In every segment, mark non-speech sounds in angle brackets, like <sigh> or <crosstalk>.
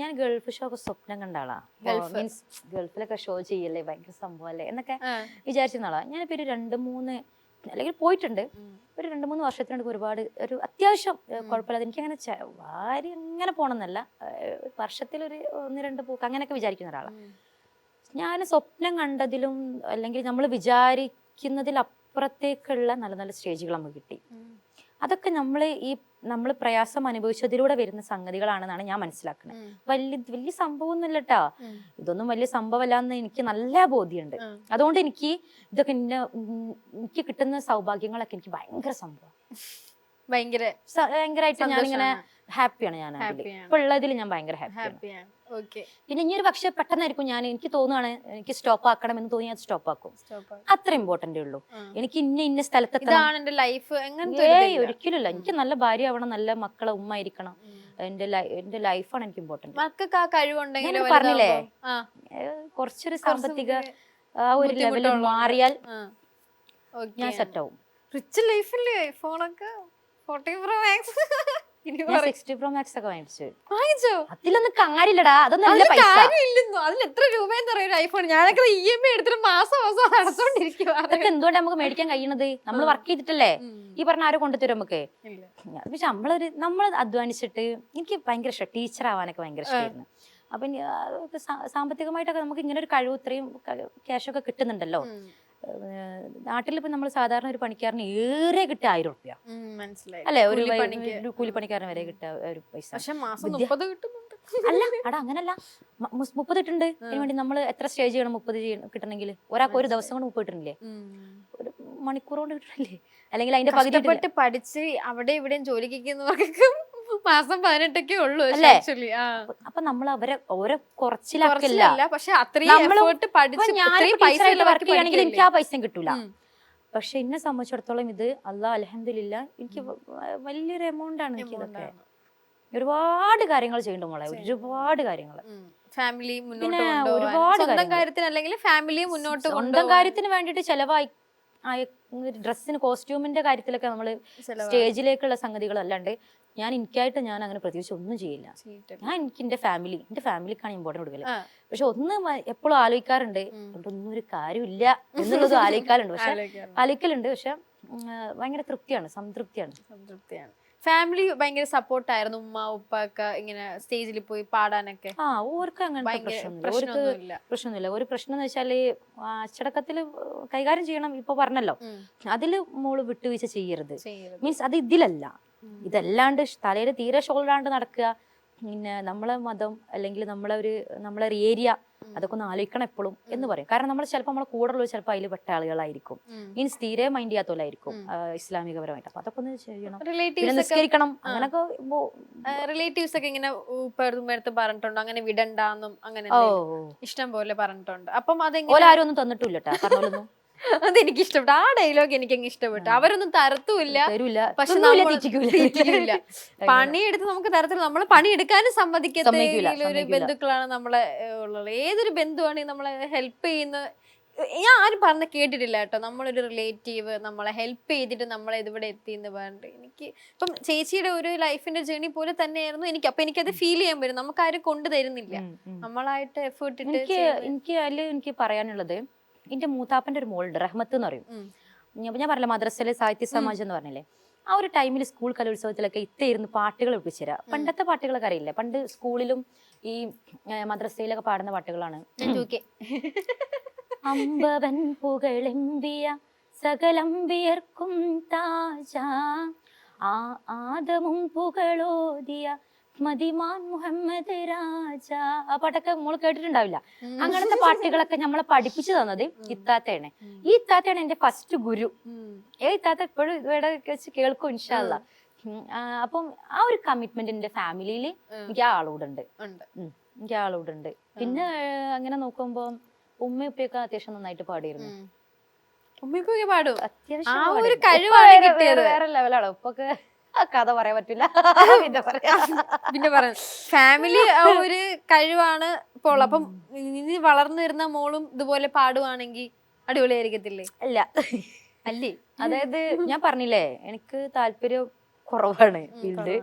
ഞാൻ Gulf show ഒക്കെ സ്വപ്നം കണ്ട ആളാണ് ഗൾഫ്. മീൻസ് ഗൾഫിലൊക്കെ ഷോ ചെയ്യല്ലേ ഭയങ്കര സംഭവം അല്ലേ എന്നൊക്കെ. വിചാരിച്ചിരുന്ന ആളാണ് ഞാനിപ്പോ ഒരു രണ്ട് മൂന്ന് അല്ലെങ്കിൽ പോയിട്ടുണ്ട്. ഒരു രണ്ട് മൂന്ന് വർഷത്തിനടുക്ക് ഒരുപാട് ഒരു അത്യാവശ്യം കുഴപ്പമില്ലാതെ എനിക്ക് അങ്ങനെ വാരി അങ്ങനെ പോകണമെന്നല്ല വർഷത്തിൽ ഒരു ഒന്ന് രണ്ട് പോക്ക് അങ്ങനെയൊക്കെ വിചാരിക്കുന്ന ഒരാളാണ്. ഞാൻ സ്വപ്നം കണ്ടതിലും അല്ലെങ്കിൽ നമ്മൾ വിചാരിക്കുന്നതിലപ്പുറത്തേക്കുള്ള നല്ല നല്ല സ്റ്റേജുകൾ നമുക്ക് കിട്ടി. അതൊക്കെ നമ്മൾ ഈ നമ്മൾ പ്രയാസം അനുഭവിച്ചതിലൂടെ വരുന്ന സംഗതികളാണെന്നാണ് ഞാൻ മനസ്സിലാക്കുന്നത്. വലിയ വലിയ സംഭവമൊന്നുമില്ല കേട്ടാ ഉം. ഇതൊന്നും വലിയ സംഭവമല്ല എന്ന് എനിക്ക് നല്ല ബോധ്യമുണ്ട്. അതുകൊണ്ട് എനിക്ക് ഇതൊക്കെ എന്നെ എനിക്ക് കിട്ടുന്ന സൗഭാഗ്യങ്ങളൊക്കെ എനിക്ക് ഭയങ്കര സംഭവം ഭയങ്കര ഭയങ്കരമായിട്ട് ഞാനിങ്ങനെ. ഹാപ്പിയാണ് ഞാൻ ഇപ്പൊ ഉള്ളതിൽ ഞാൻ ഭയങ്കര ഹാപ്പിയാണ് പിന്നെ ഇനി ഒരു പക്ഷെ പെട്ടെന്നായിരിക്കും ഞാൻ എനിക്ക് തോന്നുകയാണ് എനിക്ക് സ്റ്റോപ്പ് ആക്കണം എന്ന് തോന്നി ഞാൻ സ്റ്റോപ്പ് ആക്കും. അത്ര ഇമ്പോർട്ടന്റ് ഉള്ളൂ. എനിക്ക് ഇന്ന ഇന്ന സ്ഥലത്ത് ലൈഫ് ഒരിക്കലും എനിക്ക് നല്ല ഭാര്യ ആവണം നല്ല മക്കളെ ഉമ്മ ആയിരിക്കണം. എന്റെ എന്റെ ലൈഫാണ് എനിക്ക് ഇമ്പോർട്ടന്റ് മക്കൾക്ക് ആ കഴിവുണ്ടെങ്കിൽ പറഞ്ഞില്ലേ? കുറച്ചൊരു സാമ്പത്തിക ആ ഒരു ലെവലിൽ മാറിയാൽ ഞാൻ സെറ്റ് ആവും. റിച്ച് ലൈഫില്ലേ ഫോണൊക്കെ സിക്സ്റ്റി പ്രോ മാക്സ്. ഒക്കെ വാങ്ങിച്ചു. വാങ്ങിച്ചോ? അതിലൊന്നും കാര്യമില്ലടാ. അതൊന്നും എത്ര രൂപയെന്ന് ഒരു ഐഫോൺ ഞാനൊക്കെ ഇ എം ഐ എടുത്തിട്ട് മാസം മാസം അടച്ചോണ്ടിരിക്കുക അതൊക്കെ എന്തുകൊണ്ടാ നമുക്ക് മേടിക്കാൻ കഴിയണത്? നമ്മൾ വർക്ക് ചെയ്തിട്ടല്ലേ? ഈ പറഞ്ഞ ആരും കൊണ്ടുതരും നമുക്ക്? പക്ഷെ നമ്മളൊരു നമ്മൾ അധ്വാനിച്ചിട്ട് എനിക്ക് ഭയങ്കര ഇഷ്ടം. ടീച്ചർ ആവാനൊക്കെ ഭയങ്കര ഇഷ്ടമായിരുന്നു അപ്പൊ സാമ്പത്തികമായിട്ടൊക്കെ നമുക്ക് ഇങ്ങനെ ഒരു കഴിവ് ഇത്രയും ക്യാഷൊക്കെ കിട്ടുന്നുണ്ടല്ലോ. നാട്ടിൽ ഇപ്പൊ നമ്മൾ സാധാരണ ഒരു പണിക്കാരന് ഏറെ കിട്ടിയ ആയിരം റുപ്യ അല്ലെ? ഒരു കൂലിപ്പണിക്കാരൻ വരെ കിട്ടിയ ഒരു പൈസ. അല്ല അടാ അങ്ങനല്ല. മുപ്പത് ഇട്ടുണ്ട്. അതിന് വേണ്ടി നമ്മൾ എത്ര സ്റ്റേജ് ചെയ്യണം മുപ്പത് കിട്ടണമെങ്കിൽ ഒരാൾക്ക് ഒരു ദിവസം കൊണ്ട് മുപ്പത് കിട്ടണില്ലേ? ഒരു മണിക്കൂർ കൊണ്ട് കിട്ടണില്ലേ? അല്ലെങ്കിൽ അതിന്റെ പകുതി. പഠിച്ച് അവിടെ ഇവിടെയും ജോലിക്കുന്നവർക്ക് മാസം പതിനെട്ടൊക്കെ ഉള്ളൂ അല്ലേ? അപ്പൊ നമ്മൾ അവരെ ഓരോ കുറച്ചിലാക്കില്ല. പക്ഷെ അത്രയും വർക്ക് എനിക്ക് ആ പൈസ കിട്ടൂല. പക്ഷെ എന്നെ സംബന്ധിച്ചിടത്തോളം ഇത് അല്ല അലഹമില്ല എനിക്ക് വലിയൊരു എമൗണ്ട് ആണ് എനിക്ക് ഇതൊക്കെ. ഒരുപാട് കാര്യങ്ങൾ ചെയ്യണ്ട മോളെ ഒരുപാട് കാര്യങ്ങൾ ഫാമിലി മുന്നോട്ട് ഒരുപാട് സ്വന്തം കാര്യത്തിന് അല്ലെങ്കിൽ ഫാമിലി മുന്നോട്ട് സ്വന്തം കാര്യത്തിന് വേണ്ടിട്ട് ചെലവായി ഡ്രസ്സിന് കോസ്റ്റ്യൂമിന്റെ കാര്യത്തിലൊക്കെ നമ്മൾ സ്റ്റേജിലേക്കുള്ള സംഗതികൾ അല്ലാണ്ട് ഞാൻ എനിക്കായിട്ട് ഞാൻ അങ്ങനെ പ്രത്യേകിച്ച് ഒന്നും ചെയ്യില്ല. ഞാൻ എനിക്ക് എന്റെ ഫാമിലി എന്റെ ഫാമിലിക്കാണ് ഇമ്പോർട്ടന്റ് കൊടുക്കൽ. പക്ഷെ ഒന്ന് എപ്പോഴും ആലോചിക്കാറുണ്ട്. അതുകൊണ്ടൊന്നും ഒരു കാര്യമില്ല എന്നുള്ളത് <laughs> ആലോചിക്കാറുണ്ട്. പക്ഷെ. ആലോചിക്കലുണ്ട്. പക്ഷെ ഭയങ്കര തൃപ്തിയാണ് സംതൃപ്തിയാണ്. സംതൃപ്തിയാണ്. ഫാമിലി ഭയങ്കര സപ്പോർട്ടായിരുന്നു ഉമ്മ ഉപ്പ ഒക്കെ ഇങ്ങനെ സ്റ്റേജിൽ പോയി പാടാനൊക്കെ. ആ ഓർക്ക് അങ്ങനെ പ്രശ്നമൊന്നുമില്ല. പ്രശ്നമൊന്നുമില്ല. ഒരു പ്രശ്നം എന്ന് വെച്ചാൽ അച്ചടക്കത്തിൽ കൈകാര്യം ചെയ്യണം ഇപ്പൊ പറഞ്ഞല്ലോ. അതിൽ മോൾ വിട്ടുവീഴ്ച ചെയ്യരുത്. മീൻസ് അത് ഇതിലല്ല. ഇതല്ലാണ്ട് തലയിൽ തീരെ ഷോൾഡാണ്ട് നടക്കുക. പിന്നെ നമ്മളെ മതം അല്ലെങ്കിൽ നമ്മളെ ഒരു നമ്മളെ ഒരു ഏരിയ അതൊക്കെ ഒന്ന് ആലോചിക്കണം എപ്പോഴും എന്ന് പറയും. കാരണം നമ്മൾ ചിലപ്പോൾ നമ്മൾ കൂടെ ഉള്ളത് ചിലപ്പോൾ അതിൽ പെട്ട ആളുകളായിരിക്കും. മീൻസ് തീരെ മൈൻഡ് ചെയ്യാത്തോലായിരിക്കും ഇസ്ലാമിക ഇസ്ലാമികപരമായിട്ട്. അപ്പൊ അതൊക്കെ ഒന്ന് ചെയ്യണം. പിന്നെ റിലേറ്റീവ്സ് ഒക്കെ നിസ്കരിക്കണം. അങ്ങനൊക്കെ റിലേറ്റീവ്സ് ഒക്കെ ഇങ്ങനെ ഉപ്പടുത്ത് പറഞ്ഞിട്ടുണ്ടോ. അങ്ങനെ വിടണ്ടെന്നും അങ്ങനെ ഇഷ്ടം പോലെ പറഞ്ഞിട്ടുണ്ട്. അപ്പം അതെങ്ങനെ ആരും ഒന്നും തന്നിട്ടില്ല കേട്ടോ അതെനിക്ക് ഇഷ്ടപ്പെട്ടു ആ ഡയലോഗ് എനിക്ക് അങ്ങ് ഇഷ്ടപ്പെട്ടു അവരൊന്നും തരത്തുമില്ല. പക്ഷെ. <laughs> പണിയെടുത്ത് നമുക്ക് തരത്തില്ല. നമ്മൾ പണിയെടുക്കാനും സമ്മതിക്കത്തില്ല. ഒരു. ബന്ധുക്കളാണ് നമ്മളെ ഉള്ളത്. ഏതൊരു ബന്ധുവാണെങ്കിൽ നമ്മളെ ഹെൽപ്പ് ചെയ്യുന്ന ഞാൻ ആരും പറഞ്ഞ കേട്ടിട്ടില്ല കേട്ടോ. നമ്മളൊരു റിലേറ്റീവ് നമ്മളെ ഹെൽപ്പ് ചെയ്തിട്ട് നമ്മളെ ഇതിവിടെ എത്തി എന്ന് പറഞ്ഞിട്ട്. എനിക്ക് ഇപ്പം ചേച്ചിയുടെ ഒരു ലൈഫിന്റെ ജേണി പോലെ തന്നെയായിരുന്നു എനിക്ക്. അപ്പൊ എനിക്കത് ഫീൽ ചെയ്യാൻ പറ്റും. നമുക്ക് ആരും കൊണ്ടു തരുന്നില്ല. നമ്മളായിട്ട് എഫേർട്ട് എനിക്ക് എനിക്ക് അതിൽ എനിക്ക് പറയാനുള്ളത് എന്റെ മൂത്താപ്പന്റെ ഒരു മോളുണ്ട് റഹ്മത്ത് എന്ന് പറയും. ഞാൻ പറഞ്ഞില്ല മദ്രസയിലെ സാഹിത്യ സമാജം എന്ന് പറഞ്ഞില്ലേ? ആ ഒരു ടൈമിൽ സ്കൂൾ കലോത്സവത്തിലൊക്കെ ഇത്തായിരുന്നു പാട്ടുകൾ ഒപ്പിച്ചുതരാം പണ്ടത്തെ പാട്ടുകളൊക്കെ അറിയില്ല? പണ്ട് സ്കൂളിലും ഈ മദ്രസയിലൊക്കെ പാടുന്ന പാട്ടുകളാണ്. അമ്പവൻ പുകളെമ്പിയ സകലംബിയർക്കും താജ. ആ ആദമും പുകളോദിയ മതിമാൻ മുഹമ്മദ് രാജ. ആ പാട്ടൊക്കെ മോൾ കേട്ടിട്ടുണ്ടാവില്ല. അങ്ങനത്തെ പാട്ടുകളൊക്കെ നമ്മളെ പഠിപ്പിച്ചു തന്നത് ഇത്താത്തയാണ്. ഈ ഇത്താത്തയാണ് എന്റെ ഫസ്റ്റ് ഗുരു. ഏ ഇത്താത്ത ഇപ്പോഴും ഇവിടെ വെച്ച് കേൾക്കും ഇൻഷാല്ല അപ്പം ആ ഒരു കമ്മിറ്റ്മെന്റ് എന്റെ ഫാമിലിയിൽ എനിക്ക് ആ ആളോടുണ്ട് ഉണ്ട്. എനിക്ക് ആളോടുണ്ട് പിന്നെ അങ്ങനെ നോക്കുമ്പോ ഉമ്മയും ഉപ്പയൊക്കെ അത്യാവശ്യം നന്നായിട്ട് പാടിയിരുന്നു. ഉമ്മയൊക്കെ പാടും. അത്യാവശ്യം വേറെ- ലെവലാണ് ഉപ്പൊക്കെ കഥ പറയാൻ പറ്റില്ല. <laughs> പിന്നെ പറയാം. പിന്നെ പറയാം. ഫാമിലി ഒരു കഴിവാണ് ഇപ്പോൾ. അപ്പം ഇനി വളർന്നു വരുന്ന മോളും ഇതുപോലെ പാടുവാണെങ്കിൽ അടിപൊളിയായിരിക്കത്തില്ലേ? അല്ല അല്ലേ? അതായത് ഞാൻ പറഞ്ഞില്ലേ എനിക്ക് താല്പര്യം കുറവാണ് ഫീൽഡ്.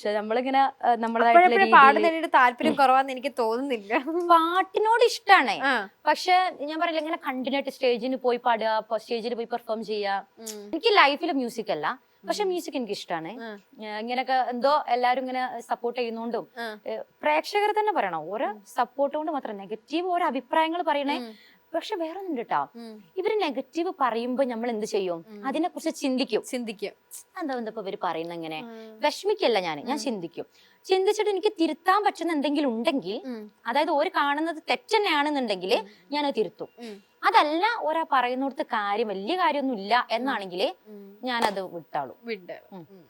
പക്ഷെ നമ്മളിങ്ങനെ നമ്മളെ പാടുന്നതിനോട് താല്പര്യം കുറവാന്ന് എനിക്ക് തോന്നുന്നില്ല. പാട്ടിനോട് ഇഷ്ടമാണ്. പക്ഷെ ഞാൻ പറയില്ല ഇങ്ങനെ കണ്ടിന്യൂ ആയിട്ട് സ്റ്റേജിന് പോയി പാടുക സ്റ്റേജിൽ പോയി പെർഫോം ചെയ്യുക എനിക്ക് ലൈഫിൽ മ്യൂസിക് അല്ല. പക്ഷെ മ്യൂസിക് എനിക്ക് ഇഷ്ടമാണ് ഇങ്ങനൊക്കെ ഇങ്ങനെയൊക്കെ എന്തോ എല്ലാരും ഇങ്ങനെ സപ്പോർട്ട് ചെയ്യുന്നോണ്ടും. പ്രേക്ഷകർ തന്നെ പറയണം ഓരോ സപ്പോർട്ട് കൊണ്ട് മാത്രം നെഗറ്റീവ് ഓരോ അഭിപ്രായങ്ങൾ പറയണേ. പക്ഷെ വേറെ ഒന്നും കേട്ടോ ഇവർ ഇവർ നെഗറ്റീവ് പറയുമ്പോ നമ്മൾ എന്ത് ചെയ്യും? അതിനെ കുറിച്ച് ചിന്തിക്കും. ചിന്തിക്കും. എന്താ എന്താ ഇവർ പറയുന്ന എങ്ങനെ. വിഷമിക്കല്ല ഞാൻ ഞാൻ ചിന്തിക്കും. ചിന്തിച്ചിട്ട് എനിക്ക് തിരുത്താൻ പറ്റുന്ന എന്തെങ്കിലും ഉണ്ടെങ്കിൽ അതായത് ഓര് കാണുന്നത് തെറ്റന്നെയാണെന്നുണ്ടെങ്കിൽ ഞാൻ അത് തിരുത്തും. അതല്ല ഒരാ പറയുന്നിടത്ത് കാര്യം വലിയ കാര്യമൊന്നും ഇല്ല എന്നാണെങ്കിൽ. ഞാനത് വിട്ടാളും. വിട് ഉം. ഉം.